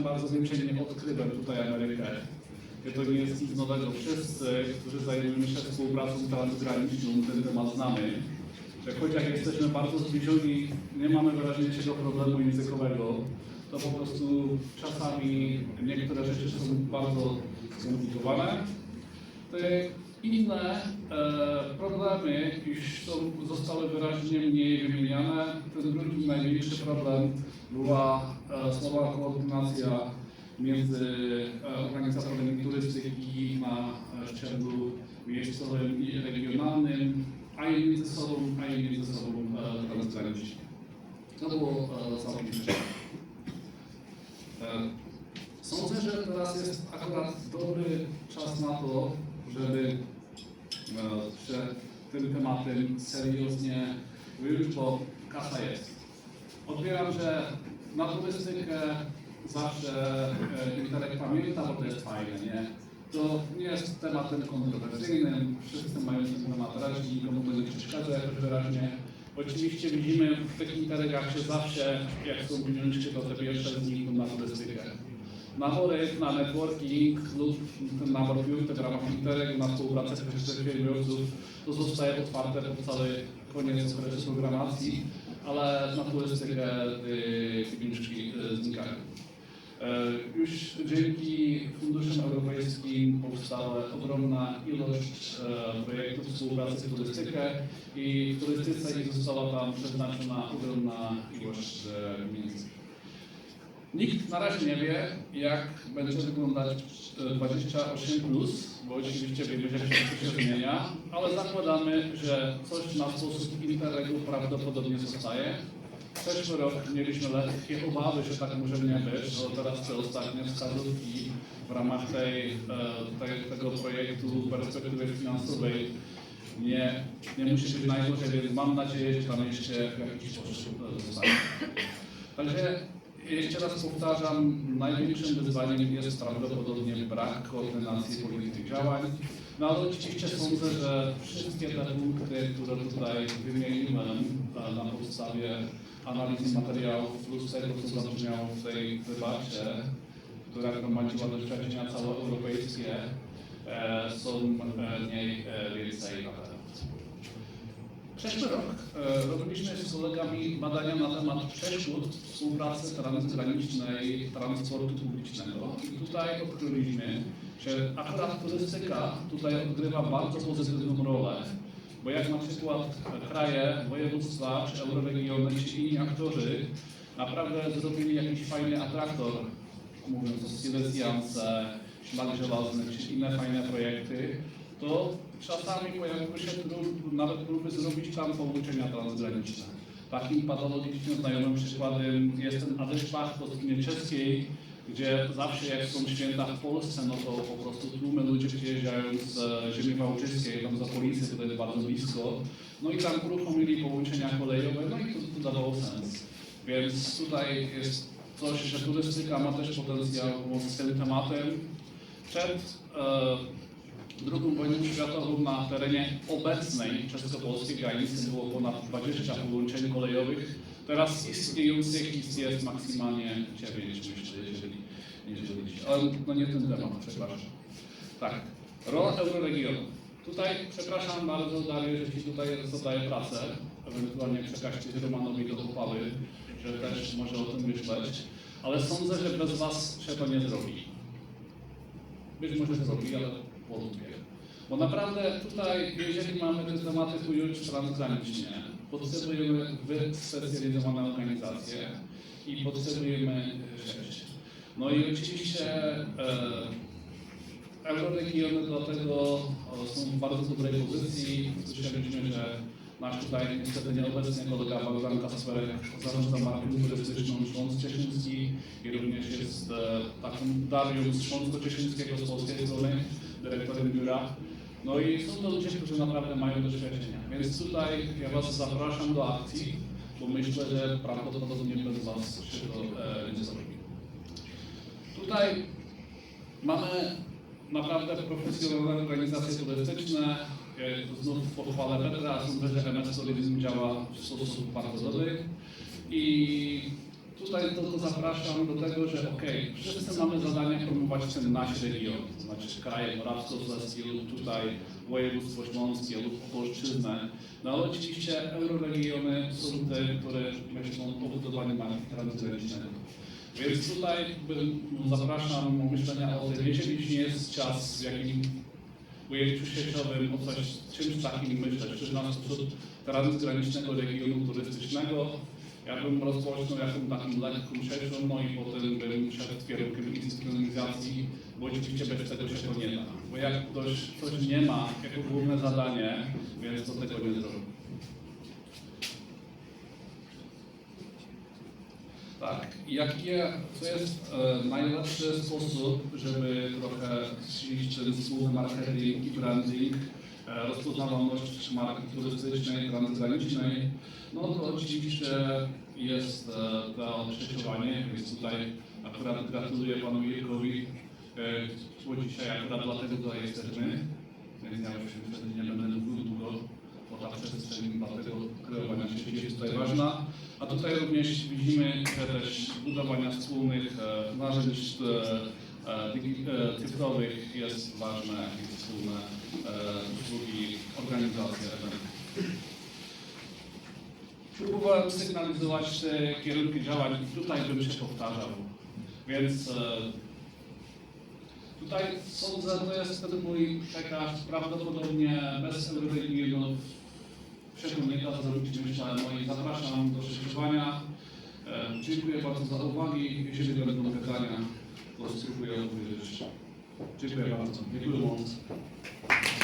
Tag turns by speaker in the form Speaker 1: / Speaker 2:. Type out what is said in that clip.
Speaker 1: bardzo, nie odkrywam tutaj Amerykę. To nie jest nic nowego. Wszyscy, którzy zajmujemy się współpracą transgraniczną, ten temat znamy. Choć jak jesteśmy bardzo zbliżeni, nie mamy wyraźniejszego problemu językowego, to po prostu czasami niektóre rzeczy są bardzo skomplikowane. Inne e, problemy już są, zostały wyraźnie mniej wymieniane. Ten drugi największy problem była e, słaba koordynacja między e, organizatorami turystyki na szczeblu miejscowym i regionalnym, a i między sobą, a i między sobą transgranicznie. To było całkiem Sądzę, że teraz jest akurat dobry czas na to, żeby e, się tym tematem serioznie wyjąć, bo kasa jest. Odbieram, że na turystykę zawsze e, intelekt pamięta, bo to jest fajne, nie? To nie jest tematem kontrowersyjnym, wszyscy mają ten temat raźni, nikomu to nie przeszkadza jakoś wyraźnie. Oczywiście widzimy w tych interegach, że zawsze, jak są pieniążki, to te pierwsze z nich na turystykę. Nabory na networking lub nabór biur w ramach Interreg na współpracę przedsiębiorców to zostaje otwarte po cały koniec okresu programacji, ale na turystykę y, pieniążki y, znikają. E, Już dzięki funduszom europejskim powstała ogromna ilość e, projektów współpracy w turystykę i w turystyce została tam przeznaczona ogromna ilość pieniędzy. Nikt na razie nie wie, jak będzie wyglądać e, 28, bo oczywiście wiemy, że wszystko zmienia, ale zakładamy, że coś na sposób interregu prawdopodobnie zostaje. Przeszły rok mieliśmy lekkie obawy, że tak może nie być, bo teraz te ostatnie wskazówki w ramach tej, e, tego projektu perspektywy finansowej nie, nie musi być najgorzej, więc mam nadzieję, że tam jeszcze w jakiś sposób zostanie. Także jeszcze raz powtarzam, największym wyzwaniem jest prawdopodobnie brak koordynacji polityki działań. No ale oczywiście sądzę, że wszystkie te punkty, które tutaj wymieniłem na podstawie analizy materiałów plus tego, co zabrzmiało w tej debacie, która gromadziła doświadczenia całoeuropejskie, e, są e, mniej e, więcej na temat. Przeszły rok robiliśmy z kolegami badania na temat przeszkód współpracy transgranicznej transportu publicznego i tutaj odkryliśmy, że akurat turystyka tutaj odgrywa bardzo pozytywną rolę, bo jak na przykład kraje, województwa czy euroregiony czy inni aktorzy naprawdę zrobili jakiś fajny atraktor, mówiąc o Silesiance, Szlak Żelazny czy inne fajne projekty, to czasami pojawiły się nawet próby zrobić tam połączenia transgraniczne. Takim patologicznym znajomym przykładem jest ten Adeszpach po czeskiej, gdzie zawsze jak są święta w Polsce, no to po prostu tłumy ludzie przyjeżdżają z e, ziemi wałczyskiej, tam za policję, to jest bardzo blisko, no i tam uruchomili połączenia kolejowe, no i to, to dawało sens. Więc tutaj jest coś, że turystyka ma też potencjał z tym tematem. Przed e, II wojną światową na terenie obecnej czesko-polskiej granicy było ponad 20 połączeń kolejowych. Teraz istniejących ist jest maksymalnie 9, myślę, jeżeli, jeżeli ale no nie ten temat, przepraszam. Tak, rola euroregionu. Tutaj przepraszam bardzo Dariusz, Ci tutaj zadaję pracę, ewentualnie przekażcie Romanowi do uchwały, że też może o tym myśleć, ale sądzę, że bez Was się to nie zrobi. Być może zrobi, ale wątpię. Bo naprawdę tutaj, jeżeli mamy te tematy ująć transgranicznie, potrzebujemy wyspecjalizowane organizacje i potrzebujemy rzeczy. No i oczywiście e, euroregiony do tego są w bardzo dobrej pozycji. Słyszeliśmy, że nasz tutaj niestety nieobecny kolega Bogdan Kasperek zarządza marką turystyczną Śląsk Cieszyński i również jest e, takim Dariusz z Śląsko Cieszyńskiego z polskiej strony, dyrektorem biura. No i są to ludzie, którzy naprawdę mają doświadczenia. Więc tutaj ja Was zapraszam do akcji, bo myślę, że prawdopodobnie bez Was się to e, nie zrobi. Tutaj mamy naprawdę profesjonalne organizacje turystyczne. Ja Znów pochwalę Petra, sądzę, że MS działa w sposób bardzo dobry. I tutaj to, to zapraszam do tego, że okej, wszyscy mamy zadanie promować ten nasz region, to znaczy kraj morawsko-śląski lub tutaj województwo śląskie lub Opolszczyznę. No ale oczywiście euroregiony są te, które myślą o budowaniu marki transgranicznego. Więc tutaj bym, zapraszam do myślenia o tym, jeśli nie jest czas w jakim ujęciu sieciowym o coś, czymś takim myśleć, czy na sposób transgranicznego regionu turystycznego. Ja bym rozpoczął jaką taką lekką siecią, no i potem bym szedł kierunkiem instytucjonalizacji, bo oczywiście bez tego się to nie da. Bo jak ktoś coś nie ma jako główne zadanie, więc to tego nie zrobi. Tak, jakie, co jest e, najlepszy sposób, żeby trochę zwiedzić ten wspólny marketing i branding, e, rozpoznawalność marki turystycznej, transgranicznej, no to oczywiście jest e, to przeciewanie, więc tutaj akurat gratuluję panu Jirkowi, e, bo dzisiaj akurat dlatego tutaj jesteśmy, więc ja już wtedy nie będę mówił długo, bo ta przestrzeń dla tego kreowania sieci jest tutaj ważna. A tutaj również widzimy, też budowania wspólnych narzędzi e, cyfrowych jest ważne i wspólne usługi, organizacje. Próbowałem sygnalizować te kierunki działań i tutaj bym się powtarzał. Więc e, tutaj sądzę, to jest ten mój przekaz prawdopodobnie bez euroregionów czego nie da zrobić, myślałem, i zapraszam do przesłuchania. E, Dziękuję bardzo za uwagę. Jeśli będą pytania, to spróbuję odpowiedzieć. Dziękuję bardzo. Dziękuję bardzo.